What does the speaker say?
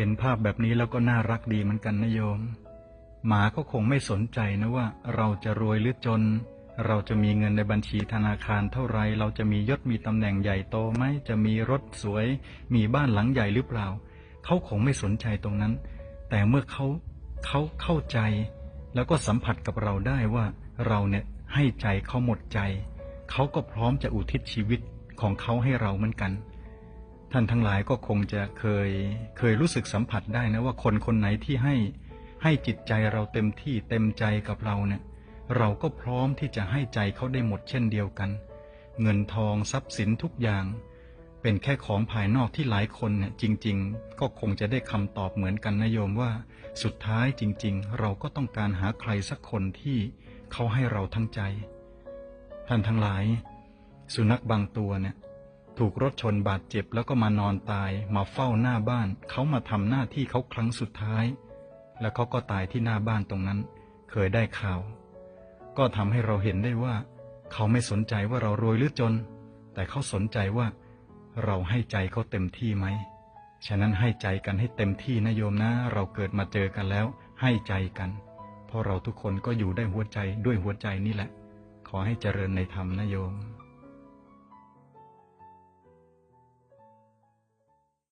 เห็นภาพแบบนี้แล้วก็น่ารักดีเหมือนกันนะโยม หมาก็คงไม่สนใจนะว่า เราจะรวยหรือจน เราจะมีเงินในบัญชีธนาคารเท่าไร เราจะมียศมีตำแหน่งใหญ่โตไหม จะมีรถสวย มีบ้านหลังใหญ่หรือเปล่า เขาคงไม่สนใจตรงนั้น แต่เมื่อเขาเขาเข้าใจ แล้วก็สัมผัสกับเราได้ว่า เราเนี่ยให้ใจเขาหมดใจ เขาก็พร้อมจะอุทิศชีวิตของเขาให้เราเหมือนกัน ท่านทั้งหลายก็คงจะเคยเคยรู้สึกสัมผัสได้นะว่าคนคนไหนที่ให้ให้จิตใจเราเต็มที่เต็มใจกับเราเนี่ย เราก็พร้อมที่จะให้ใจเขาได้หมดเช่นเดียวกัน เงินทองทรัพย์สินทุกอย่าง เป็นแค่ของภายนอกที่หลายคนเนี่ยจริง ๆ ก็คงจะได้คำตอบเหมือนกันนะโยมว่า สุดท้ายจริง ๆ เราก็ต้องการหาใครสักคนที่เขาให้เราทั้งใจ ท่านทั้งหลาย สุนัขบางตัวเนี่ย ถูกรถชนบาดเจ็บแล้วก็มานอนตายมาเฝ้าหน้าบ้าน เขามาทำหน้าที่เขาครั้งสุดท้าย แล้วเขาก็ตายที่หน้าบ้านตรงนั้น เคยได้ข่าว ก็ทำให้เราเห็นได้ว่า เขาไม่สนใจว่าเรารวยหรือจน แต่เขาสนใจว่า เราให้ใจเขาเต็มที่ไหมฉะนั้นให้ใจกันให้เต็มที่นะโยมนะ เราเกิดมาเจอกันแล้ว ให้ใจกัน เพราะเราทุกคนก็อยู่ได้หัวใจด้วยหัวใจนี่แหละ ขอให้เจริญในธรรมนะโยม